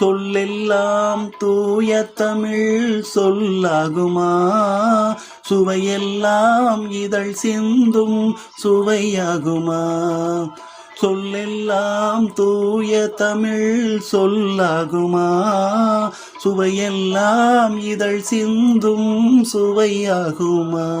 சொல்லெல்லாம் தூய தமிழ் சொல்லாகுமா? சுவையெல்லாம் இதழ் சிந்தும் சுவையாகுமா? சொல்லெல்லாம் தூய தமிழ் சொல்லாகுமா? சுவையெல்லாம் இதழ் சிந்தும் சுவையாகுமா?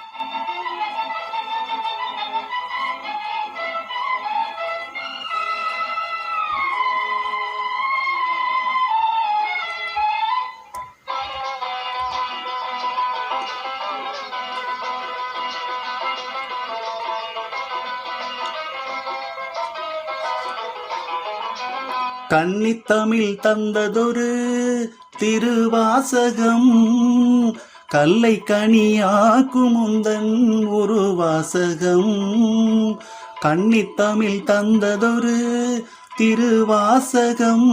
கன்னித்தமிழ் தந்ததொரு திருவாசகம். கல்லை கனியாக்கும் உந்தன் ஒரு வாசகம் கன்னித்தமிழ் தந்ததொரு திருவாசகம்.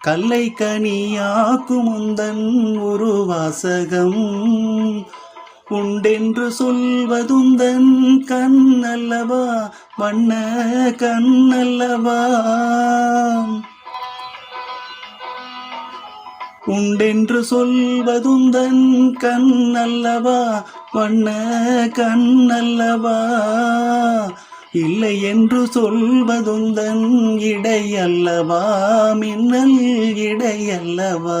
கல்லை கனியாக்கும் உந்தன் ஒரு வாசகம் உண்டென்று சொல்வதுந்தன் கண்ணல்லவா வண்ண கண்ணல்லவா உண்டென்று சொல்வதுந்தன் கண்ணல்லவா? வண்ண கண்ணல்லவா? இல்லை என்று சொல்வதுந்தன் இடையல்லவா? மின்னல் இடையல்லவா?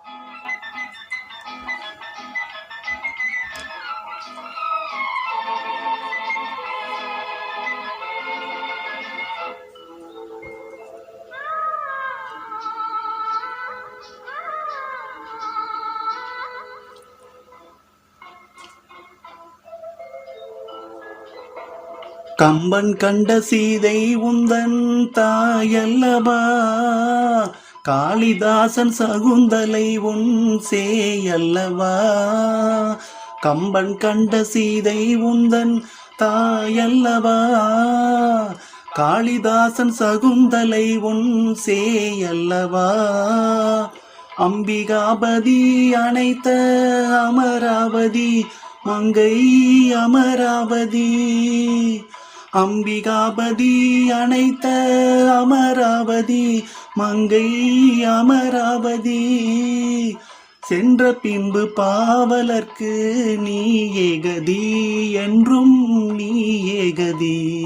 கம்பன் கண்ட சீதை உந்தன் தாயல்லவா? காளிதாசன் சகுந்தலை உன் சேயல்லவா? கம்பன் கண்ட சீதை உந்தன் தாயல்லவா? காளிதாசன் சகுந்தலை உன் சேயல்லவா? அம்பிகாபதி அனைத்த அமராவதி மங்கை அமராவதி. அம்பிகாபதி அனைத்த அமராவதி மங்கை அமராவதி. சென்ற பின்பு பாவலர்க்கு நீ ஏகதி என்றும் நீ ஏகதி.